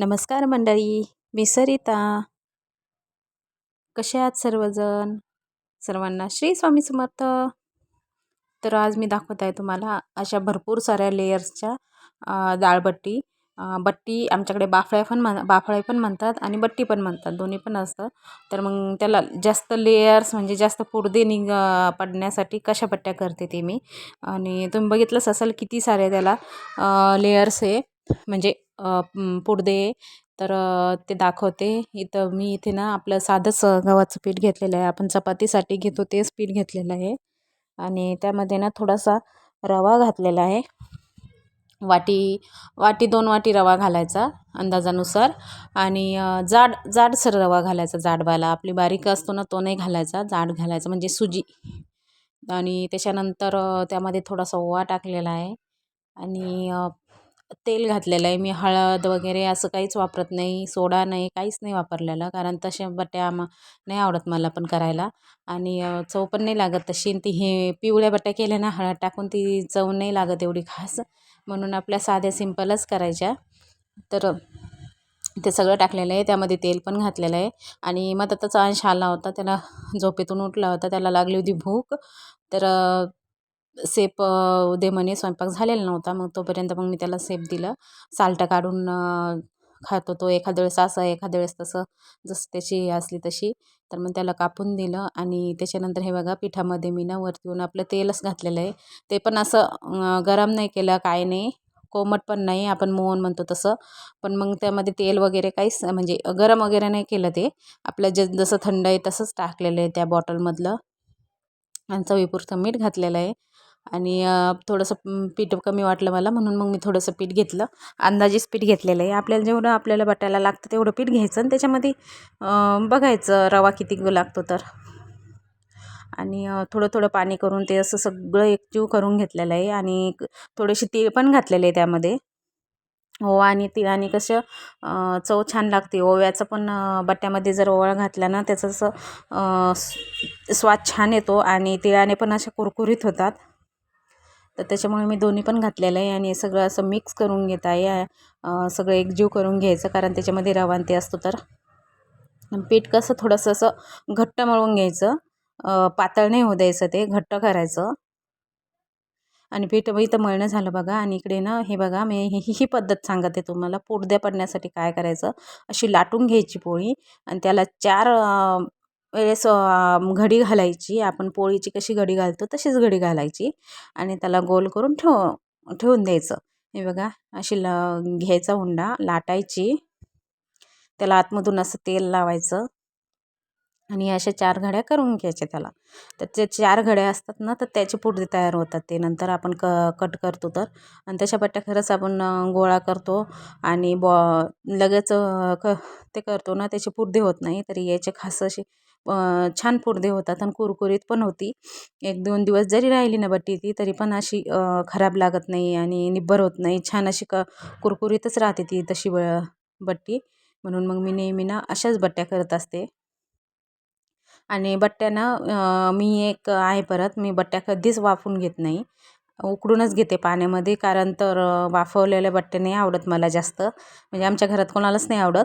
नमस्कार मंडळी मी सरिता. कसे आहात सर्वजण? सर्वांना श्री स्वामी समर्थ. तर आज मी दाखवत आहे तुम्हाला अशा भरपूर साऱ्या लेयर्सच्या डाळबट्टी बट्टी आमच्याकडे बाफळ्या पण म्हण बाफळे पण म्हणतात आणि बट्टी पण म्हणतात. दोन्ही पण असतं. तर मग त्याला जास्त लेयर्स म्हणजे जास्त पुरदे निघ पडण्यासाठी कशा पट्ट्या करते ते मी. आणि तुम्ही बघितलंच असेल किती सारे त्याला लेयर्स आहे म्हणजे पुडदे तर ते दाखवते. इथं मी इथे ना आपलं साधंच गव्हाचं पीठ घेतलेलं आहे. आपण चपातीसाठी घेतो तेच पीठ घेतलेलं आहे. आणि त्यामध्ये ना थोडासा रवा घातलेला आहे. वाटी वाटी दोन वाटी रवा घालायचा अंदाजानुसार. आणि जाड जाडसर रवा घालायचा जाडवाला. आपली बारीक असतो ना तो नाही घालायचा. जाड घालायचा म्हणजे सुजी. आणि त्याच्यानंतर त्यामध्ये थोडासा ओवा टाकलेला आहे. आणि तेल घातलेलं आहे. मी हळद वगैरे असं काहीच वापरत नाही. सोडा नाही काहीच नाही वापरलेलं. कारण तसे बट्ट्या आम नाही आवडत मला पण करायला. आणि चव पण नाही लागत तशी. ती हे पिवळ्या बट्ट्या केल्या ना हळद टाकून ती चव नाही लागत एवढी खास. म्हणून आपल्या साध्या सिंपलच करायच्या. तर ते सगळं टाकलेलं आहे. त्यामध्ये तेल पण घातलेलं आहे. आणि मग त्याचा अंश आला होता. त्याला झोपेतून उठला होता. त्याला लागली होती भूक. तर सेप दे म्हणे स्वयंपाक झालेला नव्हता. मग तोपर्यंत मग मी त्याला सेप दिलं. साल्ट काढून खातो तो एखाद्या वेळेस असं एखाद्या वेळेस तसं. जसं त्याची असली तशी. तर मग त्याला कापून दिलं आणि त्याच्यानंतर हे बघा पिठामध्ये मी ना वरती येऊन आपलं तेलच घातलेलं आहे. ते पण असं गरम नाही केलं काय नाही. कोमट पण नाही आपण मोहन म्हणतो तसं. पण मग त्यामध्ये तेल वगैरे काहीच म्हणजे गरम वगैरे नाही केलं ते. आपलं जे जसं थंड आहे तसंच टाकलेलं आहे त्या बॉटलमधलं. आणि चवीपुरतं मीठ घातलेलं आहे. आणि थोडंसं पीठ कमी वाटलं मला म्हणून मग मी थोडंसं पीठ घेतलं. अंदाजेच पीठ घेतलेलं आहे. आपल्याला जेवढं आपल्याला बटायला लागतं तेवढं पीठ घ्यायचं आणि त्याच्यामध्ये बघायचं रवा किती लागतो तर. आणि थोडं थोडं पाणी करून ते असं सगळं एकजीव करून घेतलेलं आहे आणि थोडेसे तीळ पण घातलेले आहे त्यामध्ये. ओवा आणि तिळाने कसं चव छान लागते. ओव्याचं पण बट्ट्यामध्ये जर ओवा घातला ना त्याचं असं स्वाद छान येतो आणि तिळाने पण अशा कुरकुरीत होतात. तर त्याच्यामुळे मी दोन्ही पण घातलेलं आहे आणि सगळं असं मिक्स करून घेत आहे. सगळं एकजीव करून घ्यायचं कारण त्याच्यामध्ये रवा ते असतो तर. पीठ कसं थोडंसं असं घट्ट मळून घ्यायचं. पातळ नाही होऊ द्यायचं ते घट्ट करायचं. आणि पीठ इथं मळणं झालं बघा आणि इकडे ना हे बघा मी ही ही पद्धत सांगत आहे तुम्हाला. पोटद्या पडण्यासाठी काय करायचं? अशी लाटून घ्यायची पोळी आणि त्याला चार वेळेस घडी घालायची. आपण पोळीची कशी घडी घालतो तशीच घडी घालायची आणि त्याला गोल करून ठेव ठेवून द्यायचं. हे बघा अशी ल घ्यायचा हुंडा लाटायची. त्याला आतमधून असं तेल लावायचं आणि अशा चार घड्या करून घ्यायच्या त्याला. तर ते चार घड्या असतात ना तर त्याचे पुढे तयार होतात ते. नंतर आपण क कट करतो तर. आणि तशा पट्ट्या खरंच आपण गोळा करतो आणि बॉ लगेच क ते करतो ना त्याचे पुरदे होत नाही. तरी याचे खास असे छान पुरदे होतात आणि कुरकुरीत पण होती. एक दोन दिवस जरी राहिली ना बट्टी ती तरी पण अशी खराब लागत नाही आणि निब्बर होत नाही. छान अशी क कुरकुरीतच राहते ती तशी ब बट्टी. म्हणून मग मी नेहमी ना अशाच बट्ट्या करत असते. आणि बट्ट्या ना मी एक आहे परत मी बट्ट्या कधीच वाफून घेत नाही. उकडूनच घेते पाण्यामध्ये कारण तर वाफवलेल्या बट्ट्या नाही आवडत मला जास्त. म्हणजे आमच्या घरात कोणालाच नाही आवडत.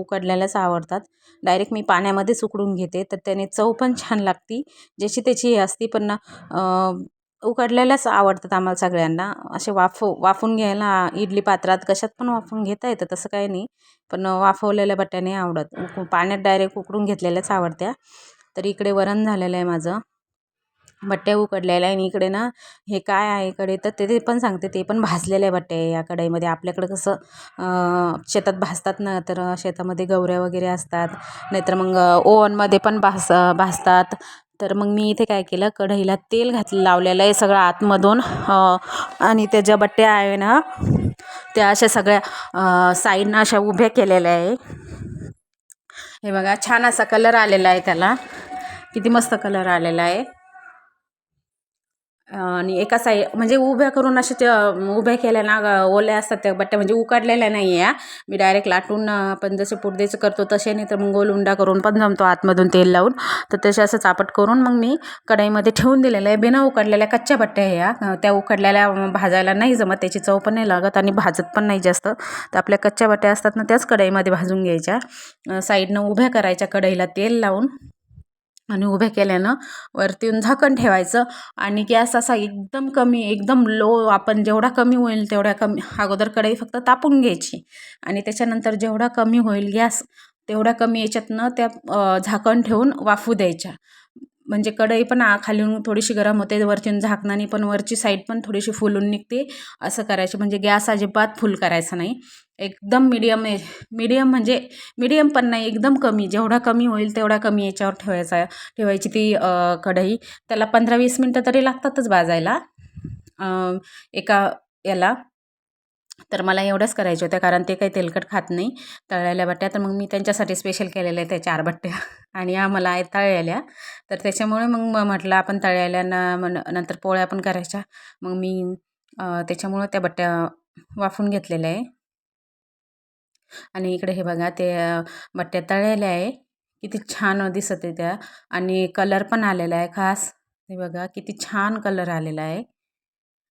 उकडलेल्याच आवडतात. डायरेक्ट मी पाण्यामध्येच उकडून घेते. तर त्याने चव पण छान लागते. ज्याची त्याची हे असते पण उकडलेल्याच आवडतात आम्हाला सगळ्यांना. असे वाफव वाफून घ्यायला इडली पात्रात कशात पण वाफवून घेता येतं तसं काही नाही. पण वाफवलेल्या बट्ट्या नाही आवडत. उक पाण्यात डायरेक्ट उकडून घेतलेल्याच आवडत्या. तर इकडे वरण झालेलं आहे माझं. बट्ट्या उकडलेल्या आहे आणि इकडे ना हे काय आहे इकडे तर ते पण सांगते ते पण भाजलेल्या बट्ट्या आहे या कढईमध्ये. आपल्याकडं कसं शेतात भाजतात ना तर शेतामध्ये गवऱ्या वगैरे असतात. नाहीतर मग ओवनमध्ये पण भास भाजतात. तर मग मी इथे काय केलं कढईला तेल घातलं लावलेलं आहे सगळं आतमधून आणि त्या ज्या बट्ट्या आहे ना त्या अशा सगळ्या साईडनं अशा उभ्या केलेल्या आहे. हे बघा छान असा कलर आलेला आहे त्याला. किती मस्त कलर आलेला आहे. आणि एका साई म्हणजे उभ्या करून असे त्या उभ्या केल्या ना ग- ओल्या असतात त्या बट्ट्या म्हणजे उकडलेल्या नाही आहे मी डायरेक्ट लाटून आपण जसे पुडदेचं करतो तसे नाही तर मग गोल उंडा करून पण जमतो आतमधून तेल लावून. तर तसे असं चापट करून मग मी कढईमध्ये ठेवून दिलेलं आहे. बिना उकडलेल्या कच्च्या बट्ट्या ह्या त्या उकडलेल्या भाजायला नाही जमत. त्याची चव पण नाही लागत आणि भाजत पण नाही जास्त. तर आपल्या कच्च्या बट्ट्या असतात ना त्याच कढईमध्ये भाजून घ्यायच्या. साईडनं उभ्या करायच्या कढईला तेल लावून. आणि उभ्या केल्यानं वरती येऊन झाकण ठेवायचं. आणि गॅस असा एकदम कमी एकदम लो आपण जेवढा कमी होईल तेवढ्या कमी अगोदर कढई फक्त तापून घ्यायची. आणि त्याच्यानंतर जेवढा कमी होईल गॅस तेवढ्या कमी याच्यातनं त्या झाकण ठेवून वाफू द्यायच्या. म्हणजे कढई पण आ- खालून थोडीशी गरम होते. वरतून झाकणाने पण वरची साईड पण थोडीशी फुलून निघते. असं करायचं. म्हणजे गॅस अजिबात फुल करायचा नाही. एकदम मिडियम मिडियम म्हणजे मिडियम पण नाही एकदम कमी. जेवढा कमी होईल तेवढा कमी याच्यावर ठेवायचा ठेवायची ती कढई. त्याला पंधरा वीस मिनटं तरी लागतातच भाजायला. एका याला. तर मला एवढंच करायच्या होत्या कारण ते काही तेलकट खात नाही. तळलेल्या बट्ट्या तर मग मी त्यांच्यासाठी स्पेशल केलेल्या त्या चार बट्ट्या. आणि आम्हाला आहेत तळलेल्या. तर त्याच्यामुळे मग म- म्हटलं आपण तळलेल्या मन नंतर पोळ्या पण करायच्या. मग मी त्याच्यामुळं त्या बट्ट्या वाफून घेतलेल्या आहे. आणि इकडे हे बघा ते बट्ट्या तळलेल्या आहे. किती छान दिसत आहे त्या. आणि कलर पण आलेला आहे खास. हे बघा किती छान कलर आलेला आहे.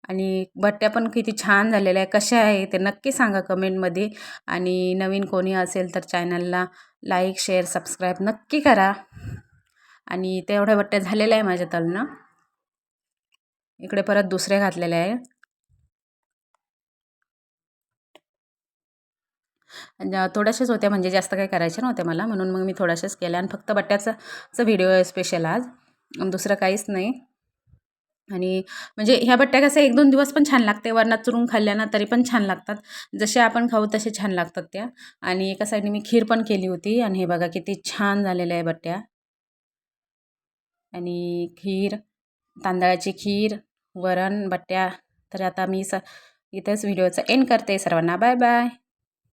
आणि बट्ट्या पण किती छान झालेल्या आहे कशा आहे ते नक्की सांगा कमेंटमध्ये. आणि नवीन कोणी असेल तर चॅनलला लाईक शेअर सबस्क्राईब नक्की करा. आणि तेवढ्या बट्ट्या झालेल्या आहे माझ्या तलनं इकडे परत दुसऱ्या घातलेल्या आहे थोड्याशाच होत्या म्हणजे जास्त काही करायच्या नव्हत्या मला. म्हणून मग मी थोड्याशाच केल्या. आणि फक्त बट्ट्याचा व्हिडिओ आहे स्पेशल आज. दुसरं काहीच नाही. आणि म्हणजे ह्या बट्ट्या कसं एक दोन दिवस पण छान लागते वरणात चुरून खाल्ल्या ना तरी पण छान लागतात. जसे आपण खाऊ तसे छान लागतात त्या. आणि एका साईडने मी खीर पण केली होती आणि हे बघा किती छान झालेल्या आहे बट्ट्या. आणि खीर तांदळाची खीर वरण बट्ट्या. तर आता मी स इथेच व्हिडिओचा एंड करते सर्वांना. Bye bye.